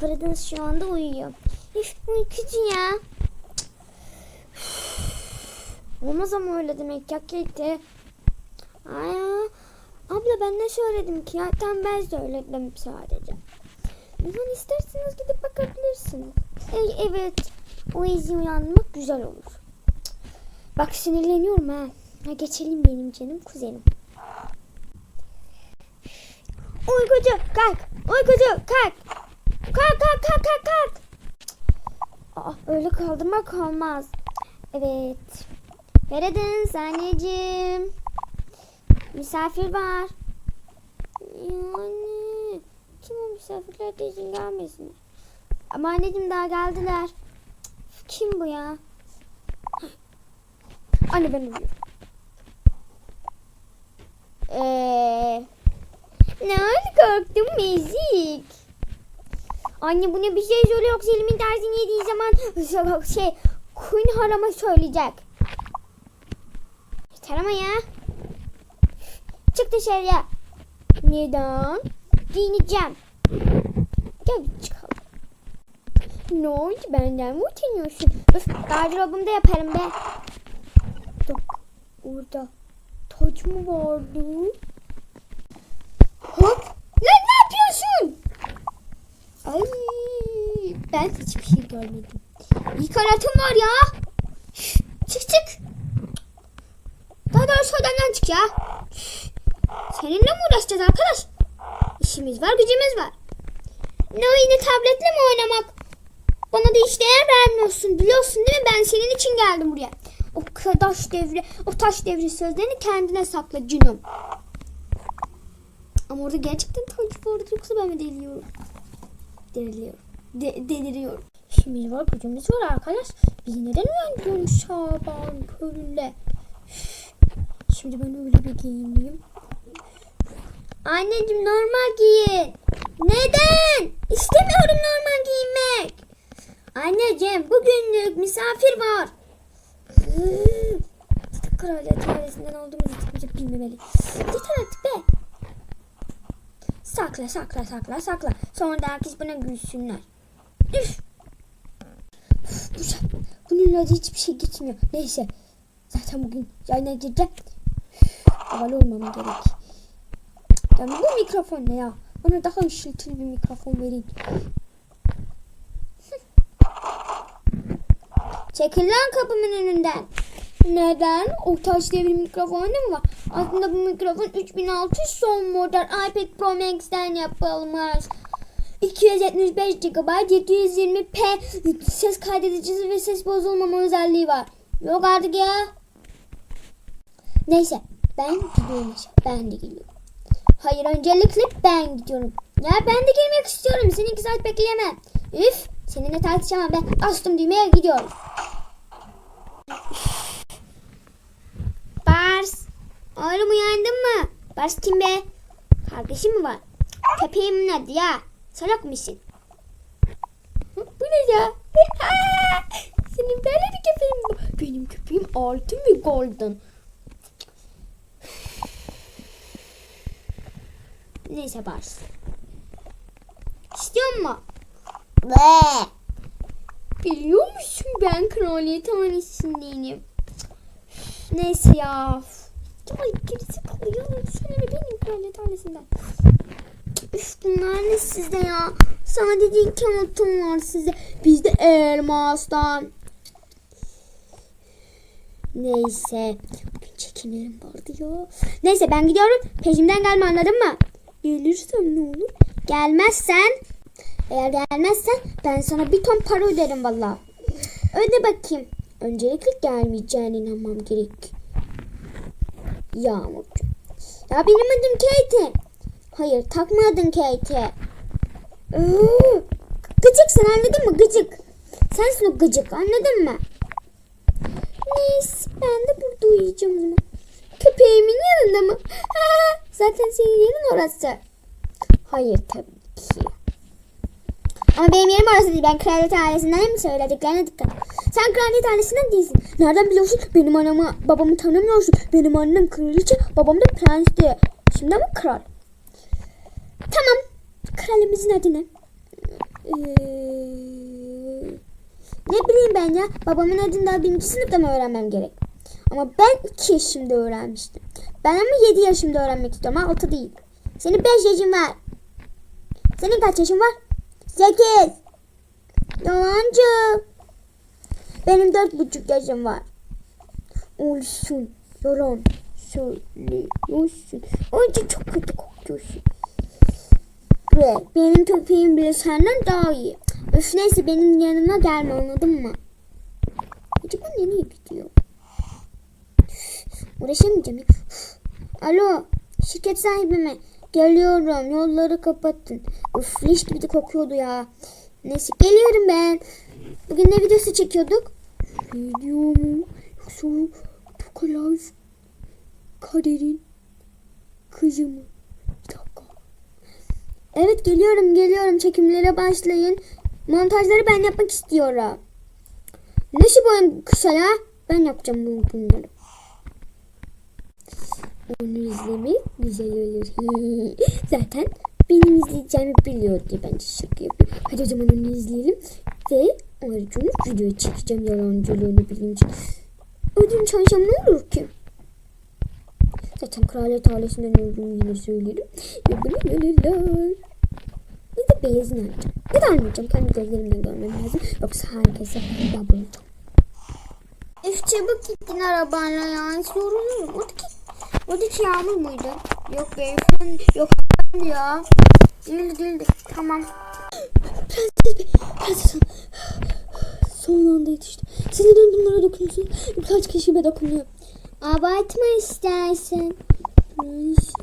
Prudence şu anda uyuyor. Üf, uykucu ya. Olmaz ama öyle demek ya Katie. Ay, abla ben ne söyledim ki ya? Tam ben söyledim sadece. Yani isterseniz gidip bakabilirsiniz. E, evet, o izi uyanmak güzel olur. Bak sinirleniyorum ha. ha. Geçelim benim canım kuzenim. Uykucu kalk. Uykucu kalk. Kalk kalk kalk kalk kalk. Aa, öyle kaldırmak olmaz. Evet. Feridun anneciğim. Misafir var. Yani kim o misafirler de izin gelmesin. Ama anneciğim daha geldiler. Kim bu ya? Anne ben uyuyorum. Eee... Ne oldu korktum Mezik? Anne buna bir şey söyle yoksa elimin tersini yediği zaman şey Queen harama söyleyecek. Yeter ama ya. Çık dışarıya. Neden? Giyineceğim. Gel çıkalım. Ne oldu benden mi utanıyorsun? Öf gardırobumda da yaparım be. Bak orada taç mı vardı? Hop. Ay ben hiçbir şey görmedim. İlk halatım var ya. Çık çık. Daha doğrusu odandan çık ya. Şş, Seninle mi uğraşacağız arkadaş? İşimiz var gücümüz var. Ne oyunu tabletle mi oynamak? Bana da hiç değer vermiyorsun. Biliyorsun değil mi? Ben senin için geldim buraya. O taş devri, o taş devri sözlerini kendine sakla Cünüm. Ama orada gerçekten taç vardı yoksa ben mi deliriyorum? Deliriyorum. De, deliriyorum. İşimiz var, gücümüz var arkadaş. Biz neden uyandırıyoruz sabahın köründe? Üf. Şimdi ben öyle bir giyineyim. Anneciğim normal giyin. Neden? İstemiyorum normal giyinmek. Anneciğim bugünlük misafir var. Kraliyet ailesinden olduğumuzu hiç bilmemeli. Yeter artık be. Sakla sakla sakla sakla. Sonra da herkes buna gülsünler. Üf. Şap- Bununla da hiçbir şey gitmiyor. Neyse. Zaten bugün yayına gireceğim. Havalı olmam gerek. Yani bu mikrofon ne ya? Bana daha ışıltılı bir mikrofon verin. Çekil lan kapımın önünden. Neden? O taş devri mikrofonu mu var? Aslında bu mikrofon 3600 son model iPad Pro Max'ten yapılmış. 275 GB 720p ses kaydedicisi ve ses bozulmama özelliği var. Yok artık ya. Neyse ben gidiyorum. Ben de gidiyorum. Hayır öncelikle ben gidiyorum. Ya ben de girmek istiyorum. Seni iki saat bekleyemem. Üf seninle tartışamam ben. Bastım düğmeye gidiyorum. Oğlum uyandın mı? Bars kim be? Kardeşim mi var? Köpeğimin adı ya. Salak mısın? Bu ne ya? Senin böyle bir köpeğin var? Benim köpeğim altın ve golden. Neyse Bars. İstiyor mu? Ve. Biliyor musun ben kraliyet hanesindenim. Neyse ya. Ay gerisi kalıyor. Söyle benim kraliyet hanesinden. Üf bunlar ne sizde ya? Sadece iki altın var sizde. Bizde elmastan. Neyse. Bugün çekinelim vardı ya. Neyse ben gidiyorum. Peşimden gelme anladın mı? Gelirsem ne olur? Gelmezsen eğer gelmezsen ben sana bir ton para öderim valla. Öde bakayım. Öncelikle gelmeyeceğine inanmam gerek. Yağmurcu. Ya benim adım Katie. Hayır takma adın Katie. Iıı, Gıcıksın anladın mı? Gıcık. Sensin o gıcık anladın mı? Neyse ben de burada uyuyacağım o. Köpeğimin yanında mı? Zaten senin yerin orası. Hayır tabii ki. Ama benim yerim orası değil. Ben kraliyet ailesinden mi söylediklerine dikkat. Sen kraliyet ailesinden değilsin. Nereden biliyorsun? Benim anamı, babamı tanımıyorsun. Benim annem kraliçe, babam da prens diye. Şimdi ama kral. Tamam. Kralimizin adı ne? Ee, ne bileyim ben ya. Babamın adını daha birinci sınıfta mı öğrenmem gerek? Ama ben 2 yaşımda öğrenmiştim. Ben ama 7 yaşımda öğrenmek istiyorum. Ha 6 değil. Senin 5 yaşın var. Senin kaç yaşın var? 8. Yalancı. Benim dört buçuk yaşım var. Olsun. Yalan söylüyorsun. Önce çok kötü kokuyorsun. Ve benim köpeğim bile senden daha iyi. Öf neyse benim yanıma gelme anladın mı? Acaba nereye gidiyor? Uğraşamayacağım. ya. Alo şirket sahibi mi? Geliyorum yolları kapattın. Uf leş gibi de kokuyordu ya. Neyse geliyorum ben. Bugün ne videosu çekiyorduk? Video mu? Yoksa Tukalaj Kader'in kızı mı? Bir dakika. Evet geliyorum geliyorum çekimlere başlayın. Montajları ben yapmak istiyorum. Nasıl boyun kısa ya? Ben yapacağım bu- bunları. Onu izlemek güzel olur. Zaten benim izleyeceğimi biliyor diye bence şaka yapıyorum. Hadi o zaman onu izleyelim. Ve ayrıca onu video çekeceğim yalancılığını bilince. Ödüm çalışan ne olur ki? Zaten kraliyet ailesinden olduğunu yine söylerim. Bir de beyazını alacağım. Ya da almayacağım. Kendi gözlerimden görmem lazım. Yoksa herkese yapacağım. Üf çabuk gittin arabanla ya. Yoruluyorum. Oradaki, oradaki yağmur muydu? Yok beyefendi. Yok ya. Değildi değildi. Tamam. Prenses Bey. Prenses Hanım. Son anda yetiştim. Siz neden bunlara dokunuyorsunuz? Birkaç kişiye dokunuyor. Abartma istersen. Prenses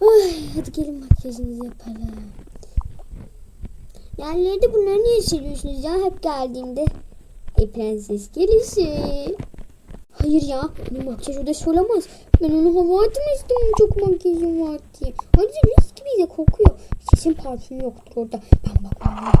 Ay, hadi gelin makyajınızı yapalım. Yerlerde bunları niye siliyorsunuz ya hep geldiğimde? E prenses gelişi. Hayır ya, onun makyaj odası olamaz. Ben onu hava atmıştım çok makyajım var diye. Ayrıca mis gibi de kokuyor. Kesin parfüm yoktur orada. Ben bakmam.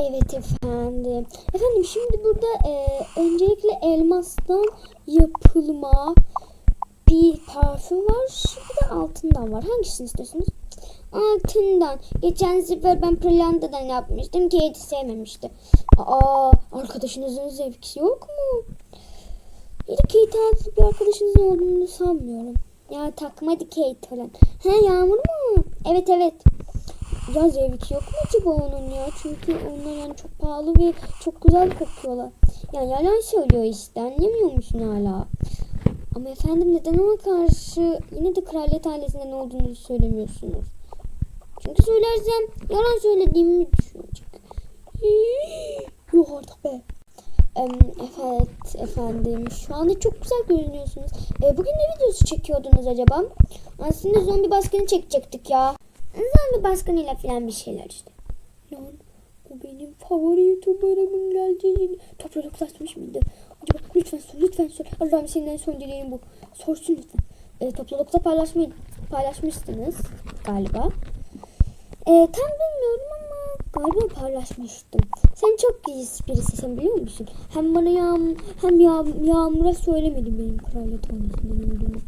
Evet efendim. Efendim şimdi burada e, öncelikle elmastan yapılma bir parfüm var. Bir de altından var. Hangisini istiyorsunuz? Altından. Geçen sefer ben Pırlanta'dan yapmıştım. Kate'i sevmemişti. Aa, arkadaşınızın zevkisi yok mu? Bir Kate adlı bir arkadaşınızın olduğunu sanmıyorum. Ya takma Kate falan. He Yağmur mu? Evet evet. Ya zevki yok mu acaba onun ya? Çünkü onlar yani çok pahalı ve çok güzel kokuyorlar. Yani yalan söylüyor işte. Anlamıyor musun hala? Ama efendim neden ona karşı yine de kraliyet ailesinden olduğunu söylemiyorsunuz? Çünkü söylersem yalan söylediğimi düşünecek. Yok artık be. Evet efendim şu anda çok güzel görünüyorsunuz. E, bugün ne videosu çekiyordunuz acaba? Aslında zombi baskını çekecektik ya. Zombi baskınıyla falan bir şeyler işte. Lan o benim favori youtuberımın geleceğini topluluklaşmış mıydı? Acaba lütfen sor lütfen sor. Allah'ım senden son dileğim bu. Sorsun lütfen. E, toplulukta paylaşmayı paylaşmıştınız galiba. E, tam bilmiyorum galiba paylaşmıştım. Sen çok iyi birisin biliyor musun? Hem bana yağm hem yağ Yağmur'a söylemedim benim kraliyet ailesinden olduğumu.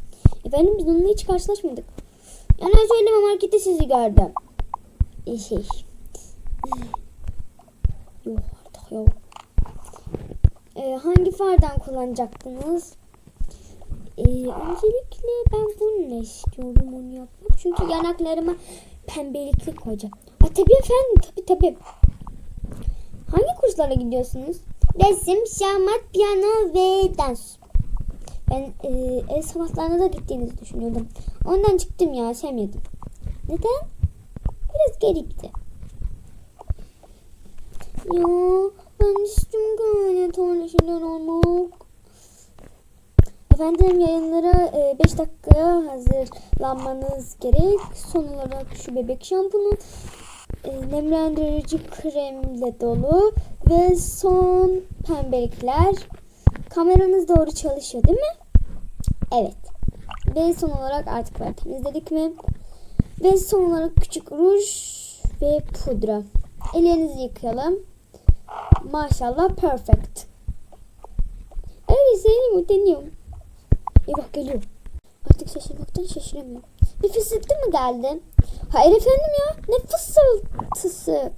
Efendim biz onunla hiç karşılaşmadık. Yani söyleme markette sizi gördüm. E, şey. Yok artık yok. E, hangi fardan kullanacaktınız? E, öncelikle ben bununla istiyorum onu yapmak. Çünkü yanaklarıma pembelikli koyacağım. Tabii efendim tabii tabii. Hangi kurslara gidiyorsunuz? Resim, şahmat, piyano ve dans. Ben e, el sanatlarına da gittiğinizi düşünüyordum. Ondan çıktım ya sevmedim. Neden? Biraz garipti. Ya ben istiyorum gayet öyle şeyler olmak. Efendim yayınlara 5 dakikaya hazırlanmanız gerek. Son olarak şu bebek şampunu e, nemlendirici kremle dolu ve son pembelikler. Kameranız doğru çalışıyor değil mi? Evet. Ve son olarak artık var temizledik mi? Ve son olarak küçük ruj ve pudra. Ellerinizi yıkayalım. Maşallah perfect. Öyle söyleyeyim mi? Deniyorum. İyi bak geliyor. Artık şaşırmaktan şaşıramıyorum. Bir fısıltı mı geldi? Hayır efendim ya. Ne fısıltısı?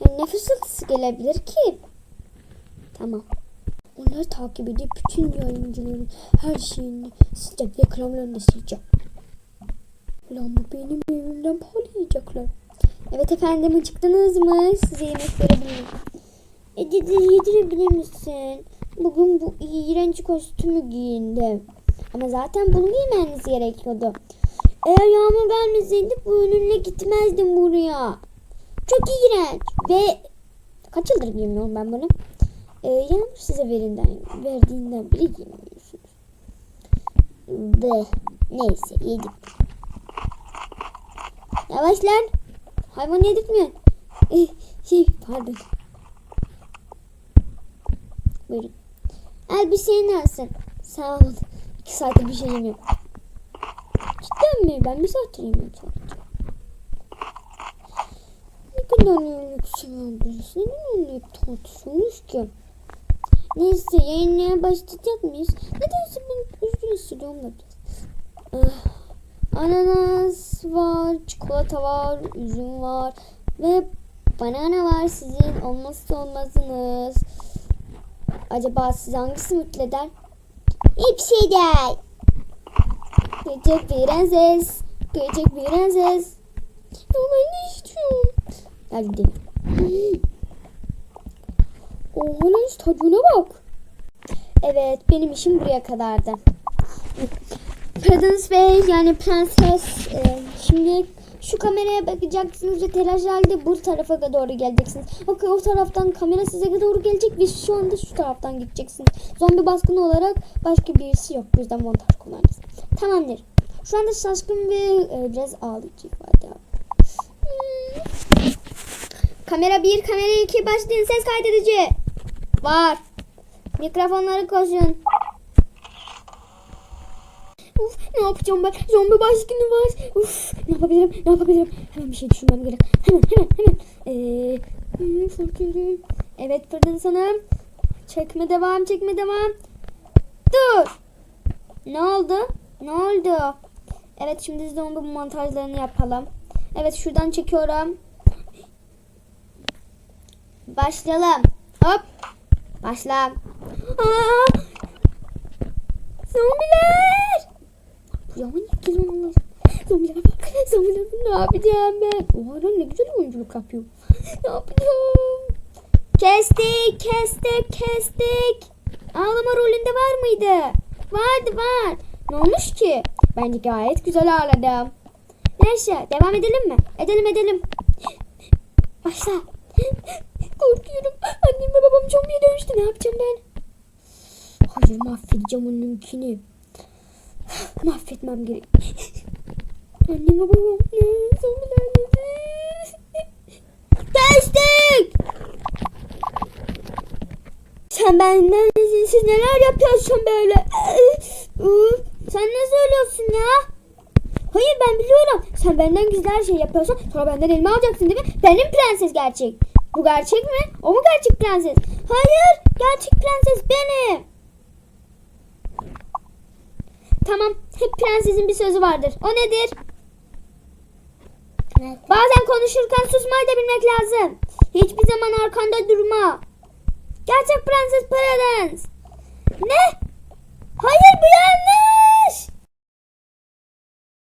Yani ne fısıltısı gelebilir ki? Tamam. Onları takip edip bütün yayıncıların her şeyini sıcak reklamlarını sileceğim. Ulan bu benim evimden parlayacaklar. Evet efendim çıktınız mı? Size yemek verebilirim. E dedi yedirebilir misin? Bugün bu iğrenç kostümü giyindim. Ama zaten bunu giymeniz gerekiyordu. Eğer yağmur gelmeseydi bu önüne gitmezdim buraya. Çok iğrenç. Ve kaç yıldır giymiyorum ben bunu? Ee, yağmur size verinden, verdiğinden beri giymiyorsunuz. Ve neyse yedik. Yavaş lan. Hayvan yedirtmiyor. Eh, şey pardon. Buyurun. Elbiseni alsın. Sağ olun. İki saattir bir şey yemiyorum. Mi? Ben bir saattir yemiyorum sadece. Ne kadar ablası? Neden öyle tartışıyoruz ki? Neyse yayınlamaya başlayacak mıyız? Nedense ben üzgün hissediyorum da biraz. Ah, ananas var, çikolata var, üzüm var ve banana var sizin olmazsa olmazınız. Acaba sizi hangisi mutlu eder? Şey değil. Küçük prenses. Küçük prenses. Ben ne istiyorum? Gel gidelim. Lan stadyona bak. Evet benim işim buraya kadardı. Prens Bey yani prenses e, şimdi şu kameraya bakacaksınız ve telaş halde bu tarafa doğru geleceksiniz. Bakın o taraftan kamera size doğru gelecek ve şu anda şu taraftan gideceksiniz. Zombi baskını olarak başka birisi yok. Bu yüzden montaj kullanacağız. Tamamdır. Şu anda şaşkın ve e, biraz ağlayıcı ifade. Hmm. Kamera 1, kamera 2 başlayın. Ses kaydedici. Var. Mikrofonları koşun. Uf, ne yapacağım ben? Zombi baskını var. Uf, ne yapabilirim? Ne yapabilirim? Hemen bir şey düşünmem gerek. Hemen, hemen, hemen. Ee, hmm, fakirdim. Evet, Fırtın Hanım. Çekme devam, çekme devam. Dur. Ne oldu? Ne oldu? Evet, şimdi zombi montajlarını yapalım. Evet, şuradan çekiyorum. Başlayalım. Hop. Başla. Aa! Zombiler! Ya niye zombiler? Zombiler bak. Zombiler ne yapacağım ben? Oha lan ne güzel oyunculuk yapıyor. ne yapacağım? Kestik, kestik, kestik. Ağlama rolünde var mıydı? Vardı var. Ne olmuş ki? Bence gayet güzel ağladım. Neyse devam edelim mi? Edelim edelim. Başla. Korkuyorum. Annem ve babam zombiye dönüştü. Ne yapacağım ben? Hayır mahvedeceğim onunkini. Mahvetmem gerek. Annem ve babam? Zombiler? Kestik! Sen benden izinsiz neler yapıyorsun böyle? Sen ne söylüyorsun ya? Hayır ben biliyorum. Sen benden gizli her şey yapıyorsun. Sonra benden elma alacaksın değil mi? Benim prenses gerçek. Bu gerçek mi? O mu gerçek prenses? Hayır. Gerçek prenses benim. Tamam. Hep prensesin bir sözü vardır. O nedir? Bazen konuşurken susmayı da bilmek lazım. Hiçbir zaman arkanda durma. Gerçek prenses Prens. Ne?